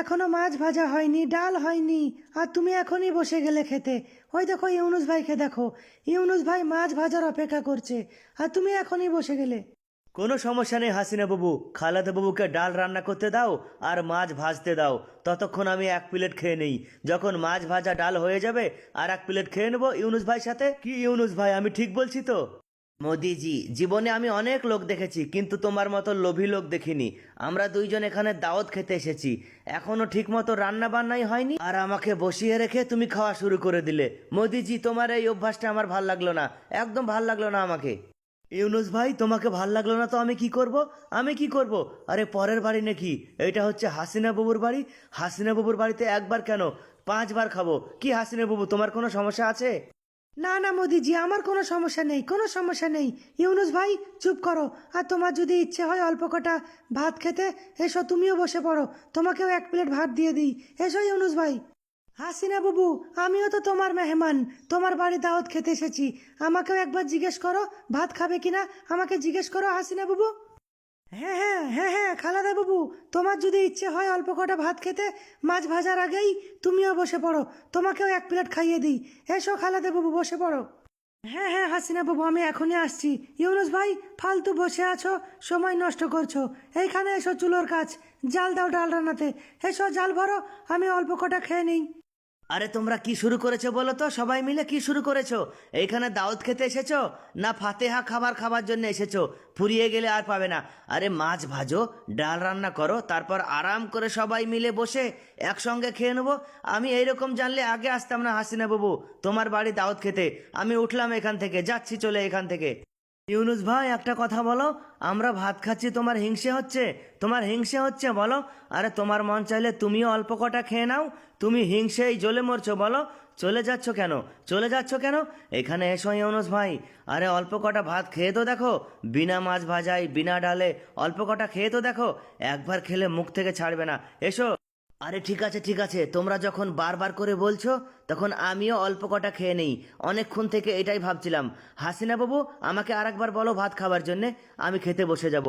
এখনও মাছ ভাজা হয়নি, ডাল হয়নি, আর তুমি এখনই বসে গেলে খেতে। ওই দেখো ইউনুস ভাইকে দেখো। ইউনুস ভাই মাছ ভাজার অপেক্ষা করছে, আর তুমি এখনই বসে গেলে। কোনো সমস্যা নেই হাসিনা বাবু, খালাদা বাবুকে ডাল রান্না করতে দাও আর মাছ ভাজতে দাও। ততক্ষণ আমি এক প্লেট খেয়ে নেই। যখন মাছ ভাজা ডাল হয়ে যাবে, আর এক প্লেট খেয়ে নেব ইউনুস ভাই সাথে। কি ইউনুস ভাই, আমি ঠিক বলছি তো? মোদিজি, জীবনে আমি অনেক লোক দেখেছি, কিন্তু তোমার মতো লোভী লোক দেখিনি। আমরা দুইজন এখানে দাওয়াত খেতে এসেছি। এখনও ঠিক মতো রান্না বান্নাই হয়নি। আর আমাকে বসিয়ে রেখে তুমি খাওয়া শুরু করে দিলে। মোদিজি, তোমার এই অভ্যাসটা আমার ভালো লাগল না। একদম ভালো লাগল না আমাকে। ইউনুস ভাই, তোমাকে ভালো লাগল না তো আমি কি করব? আমি কি করব? আরে, পরের বাড়ি নাকি? এটা হচ্ছে হাসিনা বাবুর বাড়ি। হাসিনা বাবুর বাড়িতে একবার কেন? পাঁচবার খাব। কি হাসিনা বাবু, তোমার কোনো সমস্যা আছে? না না, মোদিজি, আমার কোনো সমস্যা নেই, কোনো সমস্যা নেই। ইউনুস ভাই, চুপ করো। আর তোমার যদি ইচ্ছে হয় অল্প কটা ভাত খেতে, এসো, তুমিও বসে পড়ো। তোমাকেও এক প্লেট ভাত দিয়ে দিই। এসো, ইউনুস ভাই। হাসিনা বাবু, আমিও তো তোমার মেহমান। তোমার বাড়ি দাওয়াত খেতে এসেছি। আমাকেও একবার জিজ্ঞেস করো, ভাত খাবে কিনা? আমাকে জিজ্ঞেস করো, হাসিনা বাবু। হ্যাঁ হ্যাঁ হ্যাঁ হ্যাঁ খালাদা বাবু, তোমার যদি ইচ্ছে হয় অল্প কটা ভাত খেতে, মাছ ভাজার আগেই তুমিও বসে পড়ো, তোমাকেও এক প্লেট খাইয়ে দিই। এসো খালাদা বাবু, বসে পড়ো। হ্যাঁ হ্যাঁ হাসিনা বাবু, আমি এখনই আসছি। ইউনুস ভাই, ফালতু বসে আছো, সময় নষ্ট করছ। এইখানে এসো চুলোর কাজ জাল দাও ডাল রান্নাতে। এসো, জাল ভরো, আমি অল্প কটা খেয়ে নিই। আরে তোমরা কি শুরু করেছ বলো তো? সবাই মিলে কি শুরু করেছ? এইখানে দাওয়াত খেতে এসেছ? না ফাতেহা খাবার খাবার জন্য এসেছ? ফুরিয়ে গেলে আর পাবে না। আরে মাছ ভাজো, ডাল রান্না করো, তারপর আরাম করে সবাই মিলে বসে একসঙ্গে খেয়ে নেব। আমি এইরকম জানলে আগে আসতাম না হাসিনা বাবু। তোমার বাড়ি দাওয়াত খেতে। আমি উঠলাম এখান থেকে, যাচ্ছি চলে এখান থেকে। ইউনুস ভাই, একটা কথা বলো, আমরা ভাত খাচ্ছি, তোমার হিংসে হচ্ছে? তোমার হিংসে হচ্ছে বলো? আরে তোমার মন চাইলে তুমিও অল্প কটা খেয়ে নাও, তুমি হিংসেই জ্বলে মরছো বলো? চলে যাচ্ছ কেন? চলে যাচ্ছ কেন? এখানে এসো ইউনুস ভাই। আরে অল্প কটা ভাত খেয়ে তো দেখো, বিনা মাছ ভাজাই বিনা ডালে অল্প কটা খেয়ে তো দেখো, একবার খেলে মুখ থেকে ছাড়বে না। এসো। আরে ঠিক আছে ঠিক আছে। তোমরা যখন বারবার করে বলছো, তখন আমিও অল্প কটা খেয়ে নেই। অনেকক্ষণ থেকে এটাই ভাবছিলাম। হাসিনা বাবু, আমাকে আর একবার বলো ভাত খাবার জন্যে, আমি খেতে বসে যাব।